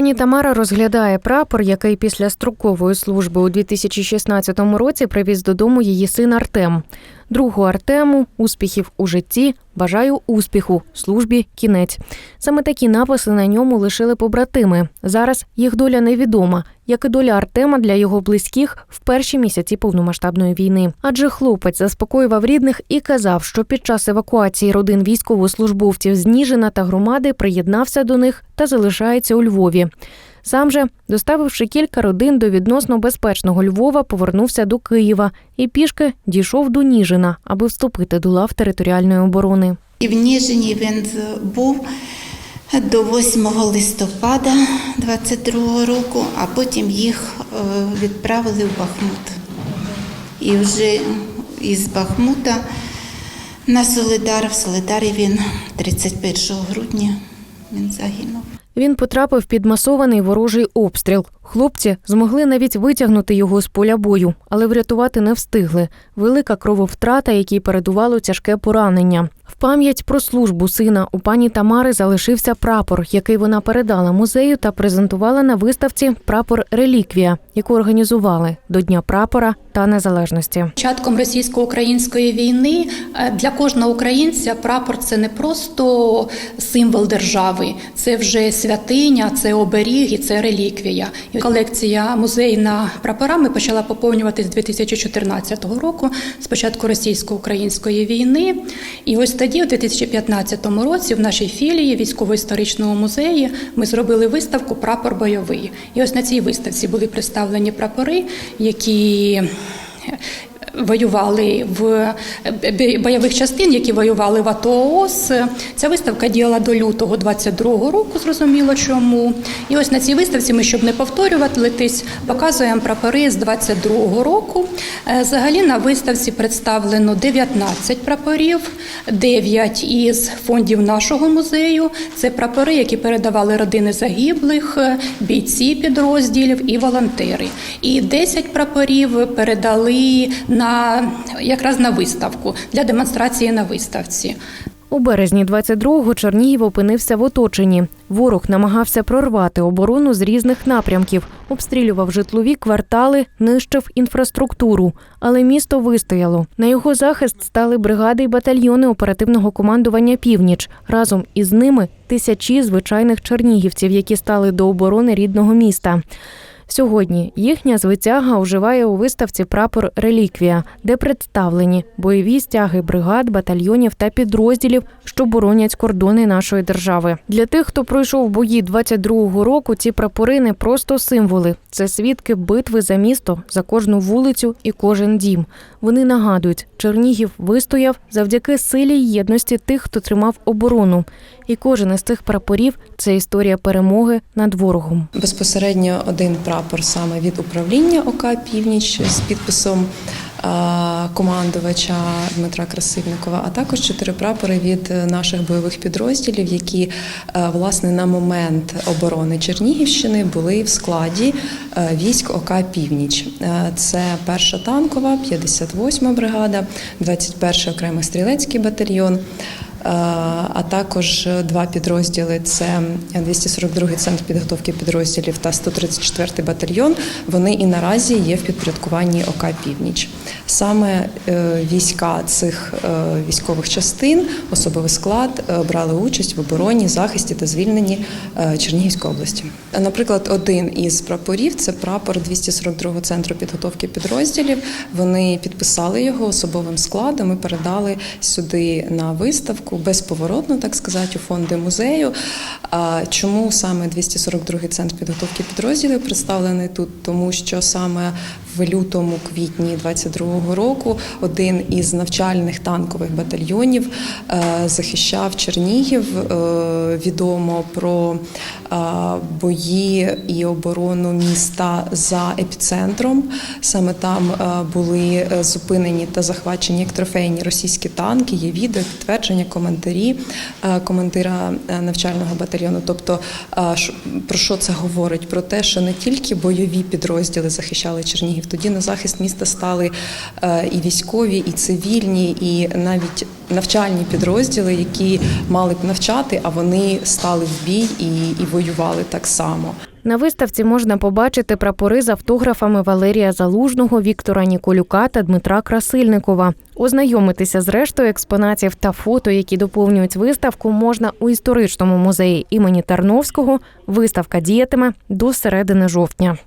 Пані Тамара розглядає прапор, який після строкової служби у 2016 році привіз додому її син Артем. Другу Артему успіхів у житті. Бажаю успіху, службі кінець. Саме такі написи на ньому лишили побратими. Зараз їх доля невідома, як і доля Артема для його близьких в перші місяці повномасштабної війни. Адже хлопець заспокоював рідних і казав, що під час евакуації родин військовослужбовців з Ніжина та громади приєднався до них та залишається у Львові. Сам же, доставивши кілька родин до відносно безпечного Львова, повернувся до Києва і пішки дійшов до Ніжина, аби вступити до лав територіальної оборони. І в Ніжині він був до 8 листопада 22 року, а потім їх е, відправили в Бахмут. І вже із Бахмута на Солидар, в Солидарі він 31 грудня він загинув. Він потрапив під масований ворожий обстріл. Хлопці змогли навіть витягнути його з поля бою, але врятувати не встигли. Велика крововтрата, якій передувало тяжке поранення. Пам'ять про службу сина у пані Тамари залишився прапор, який вона передала музею та презентувала на виставці прапор Реліквія, яку організували до Дня прапора та незалежності. Початком російсько-української війни е, для кожного українця прапор це не просто символ держави, це вже святиня, це оберіг і це реліквія. Колекція музейна прапорами почала поповнюватись з 2014 року, з початку російсько-української війни. І ось тоді, у 2015 році, в нашій філії військово-історичного музеї ми зробили виставку Прапор бойовий. І ось на цій виставці були представлені прапори, які Воювали в бойових частин, які воювали в АТО ООС. Ця виставка діяла до лютого 22-го року, зрозуміло чому. І ось на цій виставці ми, щоб не повторюватись, показуємо прапори з 22-го року. Е, Взагалі на виставці представлено 19 прапорів, 9 із фондів нашого музею. Це прапори, які передавали родини загиблих, е, бійці підрозділів і волонтери. І 10 прапорів передали на якраз на виставку для демонстрації на виставці. У березні 22-го Чернігів опинився в оточенні. Ворог намагався прорвати оборону з різних напрямків, обстрілював житлові квартали, нищив інфраструктуру. Але місто вистояло. На його захист стали бригади й батальйони оперативного командування Північ. Разом із ними тисячі звичайних чернігівців, які стали до оборони рідного міста. Сьогодні їхня звитяга оживає у виставці Прапор Реліквія, де представлені бойові стяги бригад, батальйонів та підрозділів, що боронять кордони нашої держави. Для тих, хто пройшов бої 22-го року, ці прапори не просто символи, це свідки битви за місто, за кожну вулицю і кожен дім. Вони нагадують, Чернігів вистояв завдяки силі й єдності тих, хто тримав оборону. І кожен із цих прапорів це історія перемоги над ворогом. Безпосередньо один прапор саме від управління ОК Північ з підписом командувача Дмитра Красивникова, а також чотири прапори від наших бойових підрозділів, які е, власне на момент оборони Чернігівщини були в складі е, військ ОК Північ. Е, Це перша танкова, 58 бригада, 21 окремий стрілецький батальйон. Е, а також два підрозділи це 242-й центр підготовки підрозділів та 134-й батальйон. Вони і наразі є в підпорядкуванні ОК Північ. Саме е, війська цих е, військових частин, особовий склад брали участь в обороні, захисті та звільненні Чернігівської області. Наприклад, один із прапорів це прапор 242-го центру підготовки підрозділів. Вони підписали його особовим складом і передали сюди на виставку безповоротно, так сказати, у фонди музею. А Чому саме 242-й центр підготовки підрозділів представлений тут? Тому що саме в лютому квітні 22-го року один із навчальних танкових батальйонів е, захищав Чернігів. Е, Відомо про бої і оборону міста за епіцентром. Саме там е, були е, зупинені та захвачені як трофейні російські танки. Є відео підтвердження коментарі е, командира е, навчального батальйону. Тобто, е, про що це говорить? Про те, що не тільки бойові підрозділи захищали Чернігів, тоді на захист міста стали е, і військові, і цивільні, і навіть навчальні підрозділи, які мали б навчати, а вони стали в бій і, і воювали так само. На виставці можна побачити прапори з автографами Валерія Залужного, Віктора Ніколюка та Дмитра Красильникова. Ознайомитися з рештою експонатів та фото, які доповнюють виставку, можна у історичному музеї імені Тарновського. Виставка діятиме до середини жовтня.